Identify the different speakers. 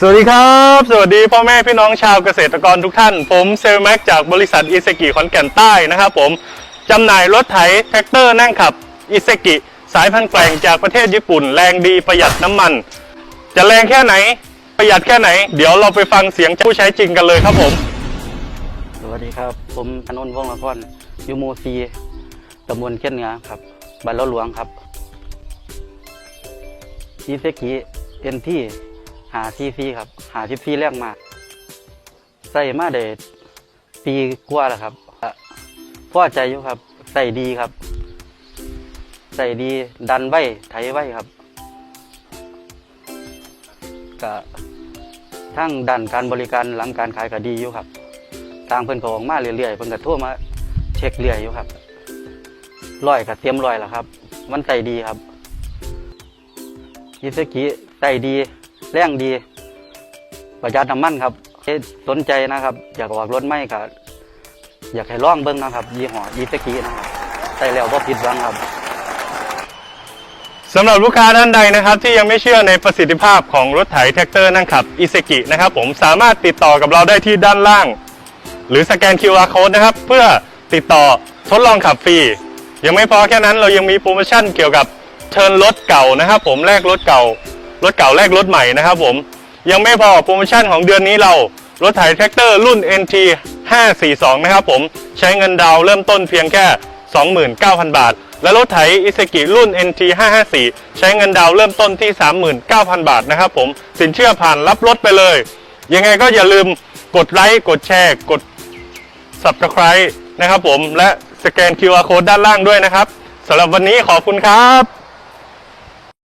Speaker 1: สวัสดีครับ สวัสดีพ่อแม่พี่น้องชาวเกษตรกรทุกท่าน ผมเซลแม็กจากบริษัทอิเซกิขอนแก่นใต้นะครับผมจำหน่ายรถไถแท็กเตอร์นั่งขับอิเซกิสายพันธุ์แกร่งจากประเทศญี่ปุ่น แรงดีประหยัดน้ำมัน จะแรงแค่ไหน ประหยัดแค่ไหน เดี๋ยวเราไปฟังเสียงผู้ใช้จริงกันเลยครับผม
Speaker 2: สวัสดีครับ ผมธนนท์วงศ์ละครอยูหมูซีตำบลเขียนเหนือครับบ้านเราหลวงครับอีเซกิเอ็นที่ หาซีซีครับ หาซีซีแรกมา ใส่มาได้ปีกว่าแล้วครับอะพอใจอยู่ครับ ใส่ดีครับ ใส่ดีดันไว้ไถไว้ครับก็ทั้งดันการบริการหลังการขายก็ดีอยู่ครับ ทางเพิ่นก็ออกมาเรื่อยๆเพิ่นก็โทรมาเช็คเรื่อยอยู่ครับร้อยก็เตรียมร้อยแล้วครับ มันใส่ดีครับยิสกิใส่ดี แรงดี ประหยัดน้ำมันครับสนใจนะครับ อยากออกรถไม่ก็อยากให้ลองเบิ่งนะครับ ยี่ห้อยิสกินะครับใส่แล้วบ่ผิดหวังครับ
Speaker 1: สำหรับลูกค้าท่านใดนะครับ ที่ยังไม่เชื่อในประสิทธิภาพของรถไถแท็กเตอร์นั่งขับอิเซกินะครับผมสามารถติดต่อกับเราได้ที่ด้านล่าง หรือสแกน QR code นะครับ เพื่อติดต่อทดลองขับฟรี ยังไม่พอแค่นั้นเรายังมีโปรโมชั่นเกี่ยวกับเทิร์นรถเก่านะครับ ผมแลกรถเก่า รถเก่าแลกรถใหม่นะครับผม ยังไม่พอโปรโมชั่นของเดือนนี้เรา รถไถแท็กเตอร์รุ่น NT 542 นะครับผม ใช้เงินดาวเริ่มต้นเพียงแค่ 29,000 บาท และรถไถอิเซกิรุ่น NT 554 ใช้เงินดาวเริ่มต้นที่ 39,000 บาทนะครับผม สินเชื่อผ่านรับรถไปเลย ยังไงก็อย่าลืมกดไลค์ กดแชร์ กด subscribe นะครับผม และสแกน QR code ด้านล่างด้วยนะครับสำหรับวันนี้ขอบคุณครับ